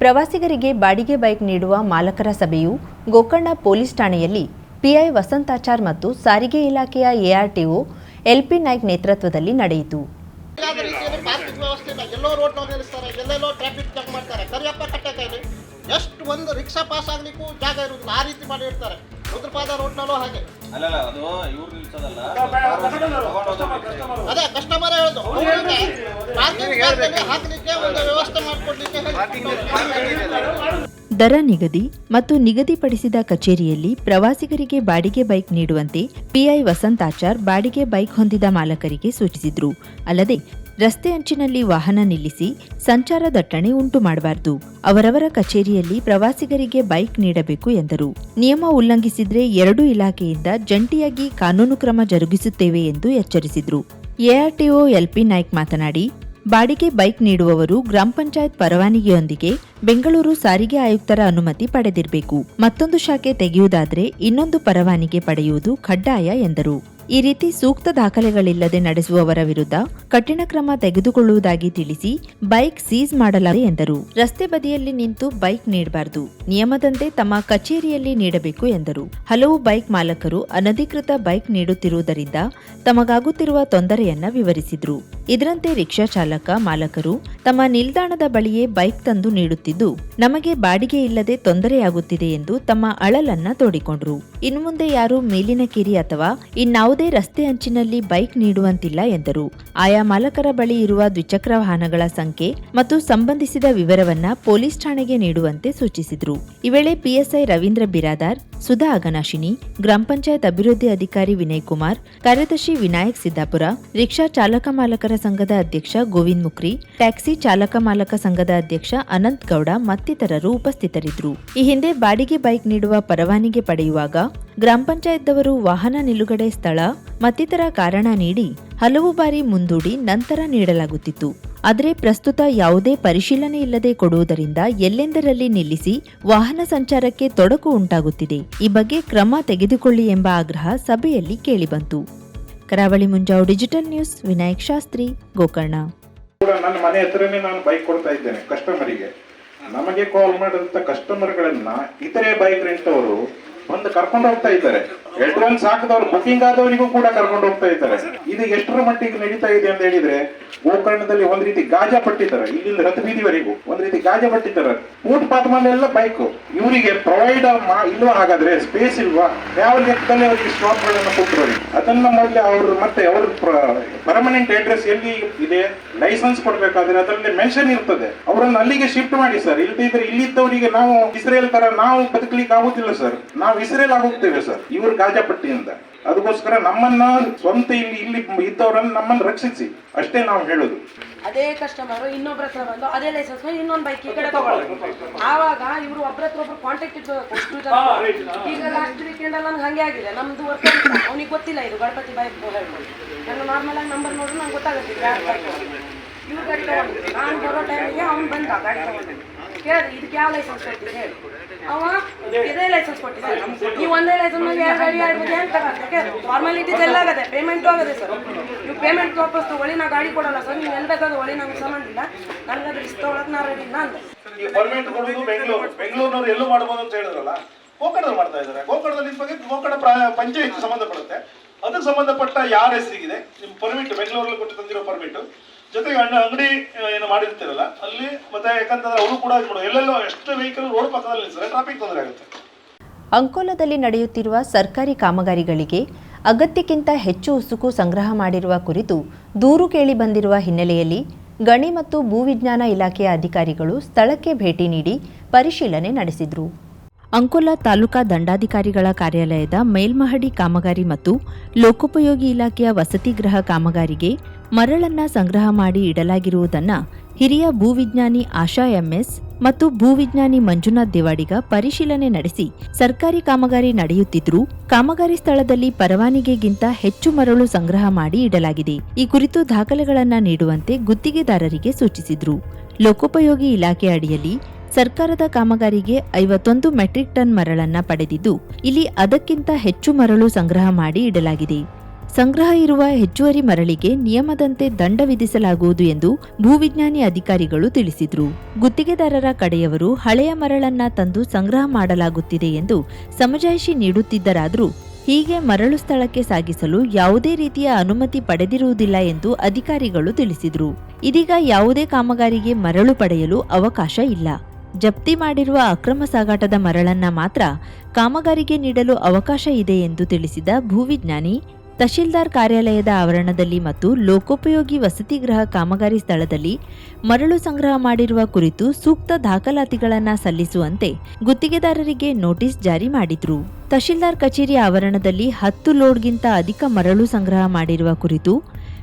ಪ್ರವಾಸಿಗರಿಗೆ ಬಾಡಿಗೆ ಬೈಕ್ ನೀಡುವ ಮಾಲಕರ ಸಭೆಯು ಗೋಕರ್ಣ ಪೊಲೀಸ್ ಠಾಣೆಯಲ್ಲಿ ಪಿಐ ವಸಂತಾಚಾರ್ ಮತ್ತು ಸಾರಿಗೆ ಇಲಾಖೆಯ ಎಆರ್ಟಿಒ ಎಲ್ಪಿ ನಾಯ್ಕ್ ನೇತೃತ್ವದಲ್ಲಿ ನಡೆಯಿತು. ಎಷ್ಟು ಒಂದು ರಿಕ್ಷಾ ಪಾಸ್ ಆಗ್ಲಿಕ್ಕೂ ಜಾಗ ಇರುವುದಿಲ್ಲ ಆ ರೀತಿ ಮಾಡಿ ರುದ್ರಪಾದ ರೋಡ್ನಲ್ಲೂ ಹಾಗೆ. ಅಲ್ಲಲ್ಲ ಅದು ಇವ್ರು ನಿಲ್ಸೋದಲ್ಲ. ಅದೇ ಕಸ್ಟಮರ್ ಹೇಳುದು. ಪಾರ್ಕಿಂಗ್ ಹಾಕ್ಲಿಕ್ಕೆ ಒಂದು ವ್ಯವಸ್ಥೆ ಮಾಡಿಕೊಡ್ಲಿಕ್ಕೆ ಹೇಳಿ. ದರ ನಿಗದಿ ಮತ್ತು ನಿಗದಿಪಡಿಸಿದ ಕಚೇರಿಯಲ್ಲಿ ಪ್ರವಾಸಿಗರಿಗೆ ಬಾಡಿಗೆ ಬೈಕ್ ನೀಡುವಂತೆ ಪಿಐ ವಸಂತಾಚಾರ್ ಬಾಡಿಗೆ ಬೈಕ್ ಹೊಂದಿದ ಮಾಲಕರಿಗೆ ಸೂಚಿಸಿದ್ರು. ಅಲ್ಲದೆ ರಸ್ತೆ ಅಂಚಿನಲ್ಲಿ ವಾಹನ ನಿಲ್ಲಿಸಿ ಸಂಚಾರ ದಟ್ಟಣೆ ಉಂಟು ಮಾಡಬಾರದು. ಅವರವರ ಕಚೇರಿಯಲ್ಲಿ ಪ್ರವಾಸಿಗರಿಗೆ ಬೈಕ್ ನೀಡಬೇಕು ಎಂದರು. ನಿಯಮ ಉಲ್ಲಂಘಿಸಿದ್ರೆ ಎರಡೂ ಇಲಾಖೆಯಿಂದ ಜಂಟಿಯಾಗಿ ಕಾನೂನು ಕ್ರಮ ಜರುಗಿಸುತ್ತೇವೆ ಎಂದು ಎಚ್ಚರಿಸಿದ್ರು. ಎಆರ್ಟಿಒ ಎಲ್ಪಿ ನಾಯ್ಕ್ ಮಾತನಾಡಿ, ಬಾಡಿಗೆ ಬೈಕ್ ನೀಡುವವರು ಗ್ರಾಮ ಪಂಚಾಯತ್ ಪರವಾನಗಿಯೊಂದಿಗೆ ಬೆಂಗಳೂರು ಸಾರಿಗೆ ಆಯುಕ್ತರ ಅನುಮತಿ ಪಡೆದಿರಬೇಕು. ಮತ್ತೊಂದು ಶಾಖೆ ತೆಗೆಯುವುದಾದರೆ ಇನ್ನೊಂದು ಪರವಾನಿಗೆ ಪಡೆಯುವುದು ಕಡ್ಡಾಯ ಎಂದರು. ಈ ರೀತಿ ಸೂಕ್ತ ದಾಖಲೆಗಳಿಲ್ಲದೆ ನಡೆಸುವವರ ವಿರುದ್ಧ ಕಠಿಣ ಕ್ರಮ ತೆಗೆದುಕೊಳ್ಳುವುದಾಗಿ ತಿಳಿಸಿ ಬೈಕ್ ಸೀಸ್ ಮಾಡಲಾಗಿದೆ ಎಂದರು. ರಸ್ತೆ ಬದಿಯಲ್ಲಿ ನಿಂತು ಬೈಕ್ ನೀಡಬಾರದು. ನಿಯಮದಂತೆ ತಮ್ಮ ಕಚೇರಿಯಲ್ಲಿ ನೀಡಬೇಕು ಎಂದರು. ಹಲವು ಬೈಕ್ ಮಾಲಕರು ಅನಧಿಕೃತ ಬೈಕ್ ನೀಡುತ್ತಿರುವುದರಿಂದ ತಮಗಾಗುತ್ತಿರುವ ತೊಂದರೆಯನ್ನ ವಿವರಿಸಿದ್ರು. ಇದರಂತೆ ರಿಕ್ಷಾ ಚಾಲಕ ಮಾಲಕರು ತಮ್ಮ ನಿಲ್ದಾಣದ ಬಳಿಯೇ ಬೈಕ್ ತಂದು ನೀಡುತ್ತಿದ್ದು, ನಮಗೆ ಬಾಡಿಗೆ ಇಲ್ಲದೆ ತೊಂದರೆಯಾಗುತ್ತಿದೆ ಎಂದು ತಮ್ಮ ಅಳಲನ್ನ ತೋಡಿಕೊಂಡ್ರು. ಇನ್ನು ಮುಂದೆ ಯಾರು ಮೇಲಿನ ಕಿರಿ ಅಥವಾ ಇನ್ನಾವುದೇ ರಸ್ತೆ ಅಂಚಿನಲ್ಲಿ ಬೈಕ್ ನೀಡುವಂತಿಲ್ಲ ಎಂದರು. ಆಯಾ ಮಾಲಕರ ಬಳಿ ಇರುವ ದ್ವಿಚಕ್ರ ವಾಹನಗಳ ಸಂಖ್ಯೆ ಮತ್ತು ಸಂಬಂಧಿಸಿದ ವಿವರವನ್ನ ಪೊಲೀಸ್ ಠಾಣೆಗೆ ನೀಡುವಂತೆ ಸೂಚಿಸಿದ್ರು. ಈ ವೇಳೆ ಪಿಎಸ್ಐ ರವೀಂದ್ರ ಬಿರಾದಾರ್, ಸುಧಾ ಅಗನಾಶಿನಿ ಗ್ರಾಮ ಪಂಚಾಯತ್ ಅಭಿವೃದ್ಧಿ ಅಧಿಕಾರಿ ವಿನಯ್ ಕುಮಾರ್, ಕಾರ್ಯದರ್ಶಿ ವಿನಾಯಕ್ ಸಿದ್ದಾಪುರ, ರಿಕ್ಷಾ ಚಾಲಕ ಮಾಲಕರ ಸಂಘದ ಅಧ್ಯಕ್ಷ ಗೋವಿಂದ್ ಮುಕ್ರಿ ಟ್ಯಾಕ್ಸಿ ಚಾಲಕ ಮಾಲಕ ಸಂಘದ ಅಧ್ಯಕ್ಷ ಅನಂತ್ ಗೌಡ ಮತ್ತಿತರರು ಉಪಸ್ಥಿತರಿದ್ದರು. ಈ ಹಿಂದೆ ಬಾಡಿಗೆ ಬೈಕ್ ನೀಡುವ ಪರವಾನಿಗೆ ಪಡೆಯುವಾಗ ಗ್ರಾಮ ಪಂಚಾಯತ್ದವರು ವಾಹನ ನಿಲುಗಡೆ ಸ್ಥಳ, ಮತ್ತಿತರ ಕಾರಣ ನೀಡಿ ಹಲವು ಬಾರಿ ಮುಂದೂಡಿ ನಂತರ ನೀಡಲಾಗುತ್ತಿತ್ತು. ಆದರೆ ಪ್ರಸ್ತುತ ಯಾವುದೇ ಪರಿಶೀಲನೆ ಇಲ್ಲದೆ ಕೊಡುವುದರಿಂದ ಎಲ್ಲೆಂದರಲ್ಲಿ ನಿಲ್ಲಿಸಿ ವಾಹನ ಸಂಚಾರಕ್ಕೆ ತೊಡಕು ಉಂಟಾಗುತ್ತಿದೆ. ಈ ಬಗ್ಗೆ ಕ್ರಮ ತೆಗೆದುಕೊಳ್ಳಿ ಎಂಬ ಆಗ್ರಹ ಸಭೆಯಲ್ಲಿ ಕೇಳಿಬಂತು. Karavali Munjavu digital news, Vinayak Shastri, Gokarna. ನನ್ನ ಮನೆ ಹತ್ರನೇ ನಾನು ಬೈಕ್ ಕೊಡ್ತಾ ಇದ್ದೇನೆ ಕಸ್ಟಮರಿಗೆ ನಮಗೆ ಕಾಲ್ ಮಾಡಿದಂತ ಕಸ್ಟಮರ್ಗಳನ್ನ ಇತರೆ ಬೈಕ್ ರೆಂಟ್ ಬಂದು ಕರ್ಕೊಂಡು ಹೋಗ್ತಾ ಇದ್ದಾರೆ. ಅಡ್ವಾನ್ಸ್ ಹಾಕಿದವರು ಬುಕಿಂಗ್ ಆದವರಿಗೂ ಕೂಡ ಕರ್ಕೊಂಡು ಹೋಗ್ತಾ ಇದ್ದಾರೆ. ಇದು ಎಷ್ಟರ ಮಟ್ಟಿಗೆ ನಡೀತಾ ಇದೆ ಅಂತ ಹೇಳಿದ್ರೆ, ಗೋಕರ್ಣದಲ್ಲಿ ಒಂದ್ ರೀತಿ ಗಾಜಾ ಪಟ್ಟಿದ್ದಾರೆ. ಇಲ್ಲಿಂದ ರಥ ಬೀದಿವರೆಗೂ ಒಂದ್ ರೀತಿ ಗಾಜಾ ಪಟ್ಟಿದ್ದಾರೆ. ಫುಟ್ಪಾತ್ ಮೇಲೆಲ್ಲ ಬೈಕ್ ಇವರಿಗೆ ಪ್ರೊವೈಡ್ ಇಲ್ವಾ ಹಾಗಾದ್ರೆ ಸ್ಪೇಸ್ ಇಲ್ವಾ? ಯಾವ ಲೆಕ್ಕದಲ್ಲಿ ಅವರಿಗೆ ಸ್ಟಾಪ್ ಗಳನ್ನ ಕೊಟ್ಟರು ಅದನ್ನ ಮೊದಲೇ ಅವರು ಮತ್ತೆ ಅವ್ರ ಪರ್ಮನೆಂಟ್ ಅಡ್ರೆಸ್ ಎಲ್ಲಿ ಇದೆ? ಲೈಸೆನ್ಸ್ ಕೊಡ್ಬೇಕಾದ್ರೆ ಅದರಲ್ಲಿ ಮೆನ್ಷನ್ ಇರ್ತದೆ. ಅವರನ್ನು ಅಲ್ಲಿಗೆ ಶಿಫ್ಟ್ ಮಾಡಿ ಸರ್ ಇಲ್ದಿದ್ರೆ ಇಲ್ಲಿದ್ದವರಿಗೆ ನಾವು, ಇಸ್ರೇಲ್ ತರ ನಾವು ಬದುಕಲಿಕ್ಕೆ ಆಗುದಿಲ್ಲ ಸರ್ ನಾವು ಇಸ್ರೇಲ್ ಆಗೋಗ್ತೇವೆ ಸರ್ ಇವರು ಗಾಜಾಪಟ್ಟಿಯಿಂದ. ಅದಕ್ಕೋಸ್ಕರ ನಮ್ಮನ್ನ ಸ್ವಂತ ಇಲ್ಲಿ ಇಲ್ಲಿ ಇದ್ದವರನ್ನ ನಮ್ಮನ್ನ ರಕ್ಷಿಸಿ ಅಷ್ಟೇ ನಾವು ಹೇಳೋದು. ಅದೇ ಕಸ್ಟಮರ್ ಇನ್ನೊಬ್ರ ಹತ್ರ ಬಂದು ಅದೇ ಲೈಸೆನ್ಸ್ ಇನ್ನೊಂದು ಬೈಕ್ ಈ ಕಡೆ ತಗೊಳ್ಳೋದು ಆವಾಗ ಇವರು ಒಬ್ರ ಹತ್ರ ಒಬ್ರು ಕಾಂಟ್ಯಾಕ್ಟ್ ಇದ್ದು ಅಷ್ಟು ಜನ ಈಗ ಲಾಸ್ಟ್ ವೀಕೆಂಡ್ ಅಲ್ಲಿ ನಂಗೆ ಹಂಗೆ ಆಗಿದೆ. ನಮ್ದು ವರ್ಕ್ ಅವ್ನಿಗೆ ಗೊತ್ತಿಲ್ಲ ಇದು ಗಣಪತಿ ಬೈಕ್ ನಾನು ನಾರ್ಮಲ್ ಆಗಿ ನಂಬರ್ ನೋಡಿದ್ರೆ ನಂಗೆ ಗೊತ್ತಾಗುತ್ತೆ ಯಾರು ಬೈಕ್ ಇವ್ರು ಗಾಡಿ ನಾನು ಬರೋ ಟೈಮಿಗೆ ಅವ್ನು ಬಂದ ಗಾಡಿ ತಗೊಂಡು ಕೇಳಿ ಇದಕ್ಕೆ ಯಾವ ಲೈಸೆನ್ಸ್ ಕೊಡ್ತೀನಿ ಹೇಳಿ. ಅವ, ಇದೇ ಲೈಸೆನ್ಸ್ ಕೊಟ್ಟಿದ್ದಾರೆ ನೀವು ಒಂದೇ ಲೈಸೆನ್ಸ್ ಮೇಲೆ ಎರಡು ಏನು ತಗೊಂಡೆ ಫಾರ್ಮಾಲಿಟೀಸ್ ಎಲ್ಲ ಆಗದೆ ಪೇಮೆಂಟು ಆಗದೆ ಸರ್. ನೀವು ಪೇಮೆಂಟ್ ವಾಪಸ್ ತಗೊಳ್ಳಿ ನಾ ಗಾಡಿ ಕೊಡಲ್ಲ ಸರ್. ನೀವು ಎಲ್ಲಿ ಬೇಕಾದ್ರೂ ಒಳ್ಳೆ ನಮ್ಗೆ ಸಂಬಂಧ ಇಲ್ಲ. ನನಗೆ ಅದು ರಿಸ್ಕ್ ತೊಗೊಳಕ್ಕೆ ರೆಡಿ ಇಲ್ಲ ಅಂದೆ. ಈ ಪರ್ಮಿಟ್ ಬೆಂಗಳೂರು. ಬೆಂಗಳೂರಿನವ್ರು ಎಲ್ಲೂ ಮಾಡ್ಬೋದು ಅಂತ ಹೇಳಿದ್ರಲ್ಲ, ಗೋಕರ್ಣದಲ್ಲಿ ಮಾಡ್ತಾ ಇದ್ದಾರೆ. ಗೋಕರ್ಣದಲ್ಲಿ ಇದ್ ಬಗ್ಗೆ ಗೋಕರ್ಣ ಪಂಚಾಯತ್ ಸಂಬಂಧಪಡುತ್ತೆ. ಅದಕ್ಕೆ ಸಂಬಂಧಪಟ್ಟ ಯಾರ ಹೆಸರಿಗಿದೆ? ನಿಮ್ಮ ಪರ್ಮಿಟ್ ಬೆಂಗಳೂರಲ್ಲಿ ಕೊಟ್ಟು ತಂದಿರೋ ಪರ್ಮಿಟ್ ಜೊತೆಗೆ ಅಣ್ಣ ಅಂಗಡಿ ಏನು ಮಾಡಿರ್ತೀರಲ್ಲ, ಅಲ್ಲಿ ಮತ್ತೆ ಯಾಕಂತಂದ್ರೆ ಅವರು ಕೂಡ. ಎಲ್ಲೆಲ್ಲೋ ಎಷ್ಟು ವೆಹಿಕಲ್ ರೋಡ್ ಪಕ್ಕದಲ್ಲಿ ನಿಲ್ಸಿದ್ರೆ ಟ್ರಾಫಿಕ್ ತೊಂದರೆ ಆಗುತ್ತೆ ಅಂಕೋಲದಲ್ಲಿ ನಡೆಯುತ್ತಿರುವ ಸರ್ಕಾರಿ ಕಾಮಗಾರಿಗಳಿಗೆ ಅಗತ್ಯಕ್ಕಿಂತ ಹೆಚ್ಚು ಉಸುಕು ಸಂಗ್ರಹ ಮಾಡಿರುವ ಕುರಿತು ದೂರು ಕೇಳಿ ಬಂದಿರುವ ಹಿನ್ನೆಲೆಯಲ್ಲಿ ಗಣಿ ಮತ್ತು ಭೂವಿಜ್ಞಾನ ಇಲಾಖೆಯ ಅಧಿಕಾರಿಗಳು ಸ್ಥಳಕ್ಕೆ ಭೇಟಿ ನೀಡಿ ಪರಿಶೀಲನೆ ನಡೆಸಿದರು ಅಂಕೋಲಾ ತಾಲೂಕಾ ದಂಡಾಧಿಕಾರಿಗಳ ಕಾರ್ಯಾಲಯದ ಮೇಲ್ಮಹಡಿ ಕಾಮಗಾರಿ ಮತ್ತು ಲೋಕೋಪಯೋಗಿ ಇಲಾಖೆಯ ವಸತಿ ಗೃಹ ಕಾಮಗಾರಿಗೆ ಮರಳನ್ನ ಸಂಗ್ರಹ ಮಾಡಿ ಇಡಲಾಗಿರುವುದನ್ನ ಹಿರಿಯ ಭೂವಿಜ್ಞಾನಿ ಆಶಾ ಎಂಎಸ್ ಮತ್ತು ಭೂವಿಜ್ಞಾನಿ ಮಂಜುನಾಥ್ ದಿವಾಡಿಗ ಪರಿಶೀಲನೆ ನಡೆಸಿ ಸರ್ಕಾರಿ ಕಾಮಗಾರಿ ನಡೆಯುತ್ತಿದ್ರೂ ಕಾಮಗಾರಿ ಸ್ಥಳದಲ್ಲಿ ಪರವಾನಿಗೆಗಿಂತ ಹೆಚ್ಚು ಮರಳು ಸಂಗ್ರಹ ಮಾಡಿ ಇಡಲಾಗಿದೆ. ಈ ಕುರಿತು ದಾಖಲೆಗಳನ್ನು ನೀಡುವಂತೆ ಗುತ್ತಿಗೆದಾರರಿಗೆ ಸೂಚಿಸಿದ್ರು. ಲೋಕೋಪಯೋಗಿ ಇಲಾಖೆ ಅಡಿಯಲ್ಲಿ ಸರ್ಕಾರದ ಕಾಮಗಾರಿಗೆ ಐವತ್ತೊಂದು ಮೆಟ್ರಿಕ್ ಟನ್ ಮರಳನ್ನ ಪಡೆದಿದ್ದು, ಇಲ್ಲಿ ಅದಕ್ಕಿಂತ ಹೆಚ್ಚು ಮರಳು ಸಂಗ್ರಹ ಮಾಡಿ ಇಡಲಾಗಿದೆ. ಸಂಗ್ರಹ ಇರುವ ಹೆಚ್ಚುವರಿ ಮರಳಿಗೆ ನಿಯಮದಂತೆ ದಂಡ ವಿಧಿಸಲಾಗುವುದು ಎಂದು ಭೂವಿಜ್ಞಾನಿ ಅಧಿಕಾರಿಗಳು ತಿಳಿಸಿದ್ರು. ಗುತ್ತಿಗೆದಾರರ ಕಡೆಯವರು ಹಳೆಯ ಮರಳನ್ನ ತಂದು ಸಂಗ್ರಹ ಮಾಡಲಾಗುತ್ತಿದೆ ಎಂದು ಸಮಜಾಯಿಷಿ ನೀಡುತ್ತಿದ್ದರಾದರೂ ಹೀಗೆ ಮರಳು ಸ್ಥಳಕ್ಕೆ ಸಾಗಿಸಲು ಯಾವುದೇ ರೀತಿಯ ಅನುಮತಿ ಪಡೆದಿರುವುದಿಲ್ಲ ಎಂದು ಅಧಿಕಾರಿಗಳು ತಿಳಿಸಿದರು. ಇದೀಗ ಯಾವುದೇ ಕಾಮಗಾರಿಗೆ ಮರಳು ಪಡೆಯಲು ಅವಕಾಶ ಇಲ್ಲ. ಜಪ್ತಿ ಮಾಡಿರುವ ಅಕ್ರಮ ಸಾಗಾಟದ ಮರಳನ್ನ ಮಾತ್ರ ಕಾಮಗಾರಿಗೆ ನೀಡಲು ಅವಕಾಶ ಇದೆ ಎಂದು ತಿಳಿಸಿದ ಭೂವಿಜ್ಞಾನಿ ತಹಶೀಲ್ದಾರ್ ಕಾರ್ಯಾಲಯದ ಆವರಣದಲ್ಲಿ ಮತ್ತು ಲೋಕೋಪಯೋಗಿ ವಸತಿ ಗೃಹ ಕಾಮಗಾರಿ ಸ್ಥಳದಲ್ಲಿ ಮರಳು ಸಂಗ್ರಹ ಮಾಡಿರುವ ಕುರಿತು ಸೂಕ್ತ ದಾಖಲಾತಿಗಳನ್ನು ಸಲ್ಲಿಸುವಂತೆ ಗುತ್ತಿಗೆದಾರರಿಗೆ ನೋಟಿಸ್ ಜಾರಿ ಮಾಡಿದ್ರು. ತಹಶೀಲ್ದಾರ್ ಕಚೇರಿ ಆವರಣದಲ್ಲಿ ಹತ್ತು ಲೋಡ್ಗಿಂತ ಅಧಿಕ ಮರಳು ಸಂಗ್ರಹ ಮಾಡಿರುವ ಕುರಿತು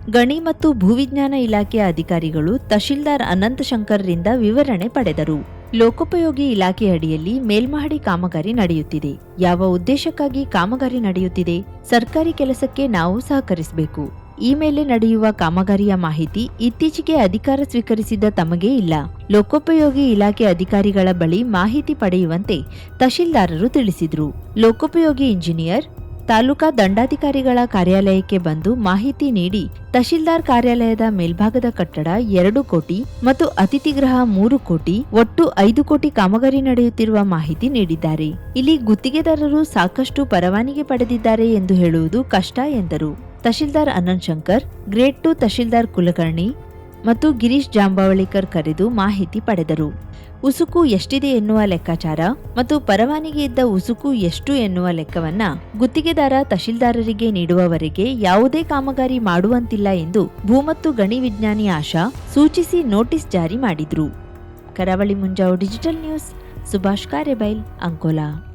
ಗಣಿ ಮತ್ತು ಭೂವಿಜ್ಞಾನ ಇಲಾಖೆಯ ಅಧಿಕಾರಿಗಳು ತಹಶೀಲ್ದಾರ್ ಅನಂತ ಶಂಕರ್ರಿಂದ ವಿವರಣೆ ಪಡೆದರು. ಲೋಕೋಪಯೋಗಿ ಇಲಾಖೆ ಅಡಿಯಲ್ಲಿ ಮೇಲ್ಮಹಡಿ ಕಾಮಗಾರಿ ನಡೆಯುತ್ತಿದೆ. ಯಾವ ಉದ್ದೇಶಕ್ಕಾಗಿ ಕಾಮಗಾರಿ ನಡೆಯುತ್ತಿದೆ ಸರ್ಕಾರಿ ಕೆಲಸಕ್ಕೆ ನಾವು ಸಹಕರಿಸಬೇಕು. ಈ ಮೇಲೆ ನಡೆಯುವ ಕಾಮಗಾರಿಯ ಮಾಹಿತಿ ಇತ್ತೀಚೆಗೆ ಅಧಿಕಾರ ಸ್ವೀಕರಿಸಿದ ತಮಗೇ ಇಲ್ಲ. ಲೋಕೋಪಯೋಗಿ ಇಲಾಖೆ ಅಧಿಕಾರಿಗಳ ಬಳಿ ಮಾಹಿತಿ ಪಡೆಯುವಂತೆ ತಹಶೀಲ್ದಾರರು ತಿಳಿಸಿದರು. ಲೋಕೋಪಯೋಗಿ ಇಂಜಿನಿಯರ್ ತಾಲೂಕಾ ದಂಡಾಧಿಕಾರಿಗಳ ಕಾರ್ಯಾಲಯಕ್ಕೆ ಬಂದು ಮಾಹಿತಿ ನೀಡಿ ತಹಶೀಲ್ದಾರ್ ಕಾರ್ಯಾಲಯದ ಮೇಲ್ಭಾಗದ ಕಟ್ಟಡ ಎರಡು ಕೋಟಿ ಮತ್ತು ಅತಿಥಿಗೃಹ ಮೂರು ಕೋಟಿ, ಒಟ್ಟು ಐದು ಕೋಟಿ ಕಾಮಗಾರಿ ನಡೆಯುತ್ತಿರುವ ಮಾಹಿತಿ ನೀಡಿದ್ದಾರೆ. ಇಲ್ಲಿ ಗುತ್ತಿಗೆದಾರರು ಸಾಕಷ್ಟು ಪರವಾನಿಗೆ ಪಡೆದಿದ್ದಾರೆ ಎಂದು ಹೇಳುವುದು ಕಷ್ಟ ಎಂದರು. ತಹಶೀಲ್ದಾರ್ ಅನಂತ್ ಶಂಕರ್ ಗ್ರೇಡ್ ಟು ತಹಶೀಲ್ದಾರ್ ಕುಲಕರ್ಣಿ ಮತ್ತು ಗಿರೀಶ್ ಜಾಂಬಾವಳಿಕರ್ ಕರೆದು ಮಾಹಿತಿ ಪಡೆದರು. ಉಸುಕು ಎಷ್ಟಿದೆ ಎನ್ನುವ ಲೆಕ್ಕಾಚಾರ ಮತ್ತು ಪರವಾನಿಗೆ ಇದ್ದ ಉಸುಕು ಎಷ್ಟು ಎನ್ನುವ ಲೆಕ್ಕವನ್ನ ಗುತ್ತಿಗೆದಾರ ತಹಶೀಲ್ದಾರರಿಗೆ ನೀಡುವವರೆಗೆ ಯಾವುದೇ ಕಾಮಗಾರಿ ಮಾಡುವಂತಿಲ್ಲ ಎಂದು ಭೂ ಮತ್ತು ಗಣಿ ವಿಜ್ಞಾನಿ ಆಶಾ ಸೂಚಿಸಿ ನೋಟಿಸ್ ಜಾರಿ ಮಾಡಿದ್ರು. Karavali Munjavu digital news, Subhash Karebail Ankola.